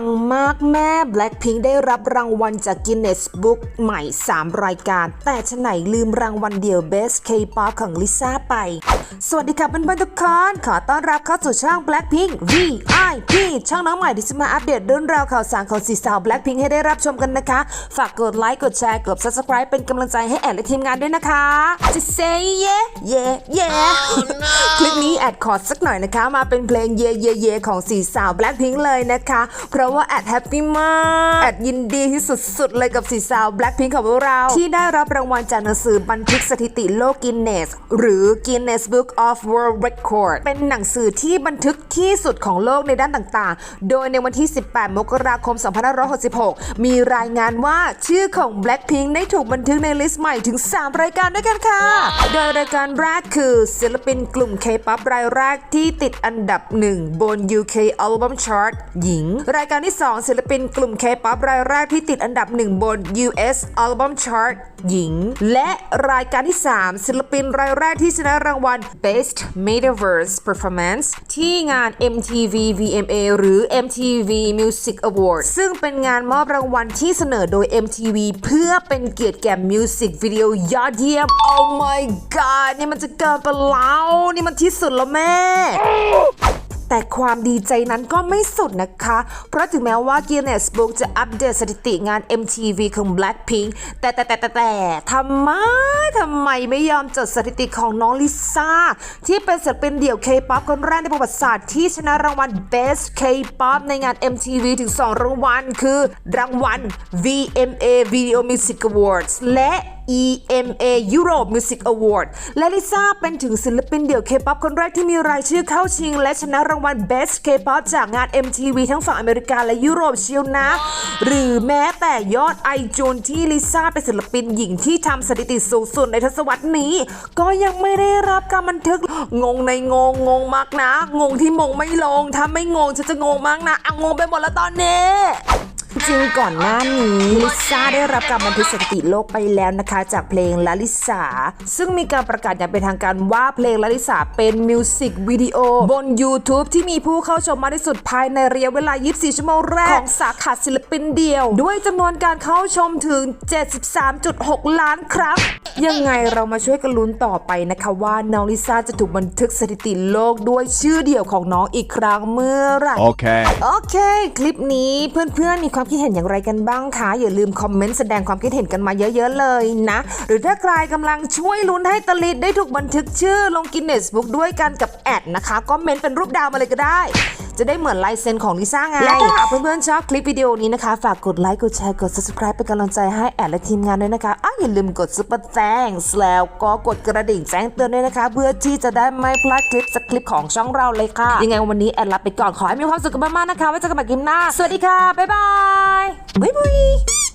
ังมากแม่ Blackpink ได้รับรางวัลจาก Guinness Book ใหม่ 3 รายการ แต่ฉไหนลืมรางวัลเดียว Best K-pop ของลิซ่าไป สวัสดีค่ะเพื่อนๆทุกคน ขอต้อนรับเข้าสู่ช่อง Blackpink VIP ช่องน้องใหม่ที่จะมาอัปเดตเรื่องราวข่าวสารของสีสาว Blackpink ให้ได้รับชมกันนะคะ ฝากกดไลค์กดแชร์กด Subscribe เป็นกำลังใจให้แอดและทีมงานด้วยนะคะจะ say yeah yeah yeah คลิปนี้แอดขอสักหน่อยนะคะ มาเป็นเพลงเย่เย่เย่ของสีสาว Blackpink เลยนะคะ เพราะว่าแอดแฮปปี้มากแอดยินดีที่สุดๆเลยกับสีสาว Blackpink ของพวกเรา ที่ได้รับรางวัลจากหนังสือบันทึกสถิติโลกกินเนสหรือ Guinness Book of World Record เป็นหนังสือที่บันทึกที่สุดของโลกในด้านต่างๆ โดยในวันที่ 18 มกราคม 2566 มีรายงานว่าชื่อของ Blackpink ได้ถูกบันทึกในลิสต์ใหม่ถึง 3 รายการด้วยกันค่ะ โดยรายการแรกคือศิลปินกลุ่ม K-pop รายแรกที่ติดอันดับหนึ่งบน UK Album Chart หญิง รายการที่ 2 ศิลปินกลุ่ม K-pop รายแรกที่ติดอันดับหนึ่งบน US Album Chart หญิง และรายการที่ 3 ศิลปินรายแรกที่ชนะรางวัล Best Metaverse Performance ที่งาน MTV VMA หรือ MTV Music Awards ซึ่งเป็นงานมอบรางวัลที่เสนอโดย MTV เพื่อเป็นเกียรติแก่มิวสิกวิดีโอยอดเยี่ยม Oh my god นี่มันจะเกินไปแล้ว นี่มันที่สุดแล้วแม่ แต่ความดีใจนั้นก็ไม่สุดนะคะ เพราะถึงแม้ว่า Guinness Book จะอัปเดตสถิติงาน MTV ของ Blackpink แต่แต่แต่แต่แต่ทำไมทำไมไม่ยอมจดสถิติของน้องลิซ่า ที่เป็นศิลปินเดี่ยว K-pop คนแรกในประวัติศาสตร์ที่ชนะรางวัล Best K-pop ในงาน MTV ถึง 2 รางวัล คือ รางวัล VMA Video Music Awards และ EMA Europe Music Award และลิซ่าเป็นถึงศิลปินเดี่ยว K-pop คนแรกที่มีรายชื่อเข้าชิง และชนะรางวัล Best K-pop จากงาน MTV ทั้งฝั่งอเมริกาและยุโรปเชียวนะ หรือแม้แต่ยอดไอจูนที่ลิซ่าเป็นศิลปินหญิงที่ทำสถิติสูงสุดในทศวรรษนี้ ก็ยังไม่ได้รับการบันทึก งงในงงงงมากนะ งงที่มงไม่ลงถ้าไม่งงฉันจะงงมากนะอะงงไปหมดแล้วตอนนี้ จริงก่อนหน้านี้ลิซ่าได้รับการบันทึกสถิติโลกไปแล้วนะคะ จากเพลงลาลิสาซึ่งมีการประกาศอย่างเป็นทางการว่าเพลงลาลิสาเป็นมิวสิกวิดีโอบน YouTube ที่มีผู้เข้าชมมากที่สุดภายในระยะเวลา 24 ชั่วโมงแรก ของสาขาศิลปินเดียว ด้วยจำนวนการเข้าชมถึง 73.6 ล้านครั้งยังไงเรามาช่วยกันลุ้นต่อไปนะคะว่าน้องลิซ่าจะถูกบันทึกสถิติโลกด้วยชื่อเดี่ยวของน้องอีกครั้งเมื่อไหร่ Okay. โอเค คลิปนี้เพื่อนๆมีความความคิดเห็นอย่างไรกันบ้างคะ อย่าลืมคอมเมนต์แสดงความคิดเห็นกันมาเยอะๆเลยนะ หรือถ้าใครกำลังช่วยลุ้นให้ตลิดได้ถูกบันทึกชื่อลงกินเนสบุ๊กด้วยกันกับแอดนะคะ ก็เมนต์เป็นรูปดาวมาเลยก็ได้ จะได้เหมือนลายเซ็นของลิซ่าไง และถ้าหากเพื่อนๆชอบคลิปวิดีโอนี้นะคะ ฝากกดไลค์กดแชร์กด subscribe เป็นกำลังใจให้แอดและทีมงานด้วยนะคะอ้าวอย่าลืมกด super thanks แล้วก็กดกระดิ่งแจ้งเตือนด้วยนะคะ เพื่อที่จะได้ไม่พลาดคลิปสักคลิปของช่องเราเลยค่ะ ยังไงวันนี้แอดลาไปก่อนขอให้มีความสุขกันมากๆนะคะไว้เจอกันใหม่คลิปหน้าสวัสดีค่ะบ๊ายบายบ๊ายบาย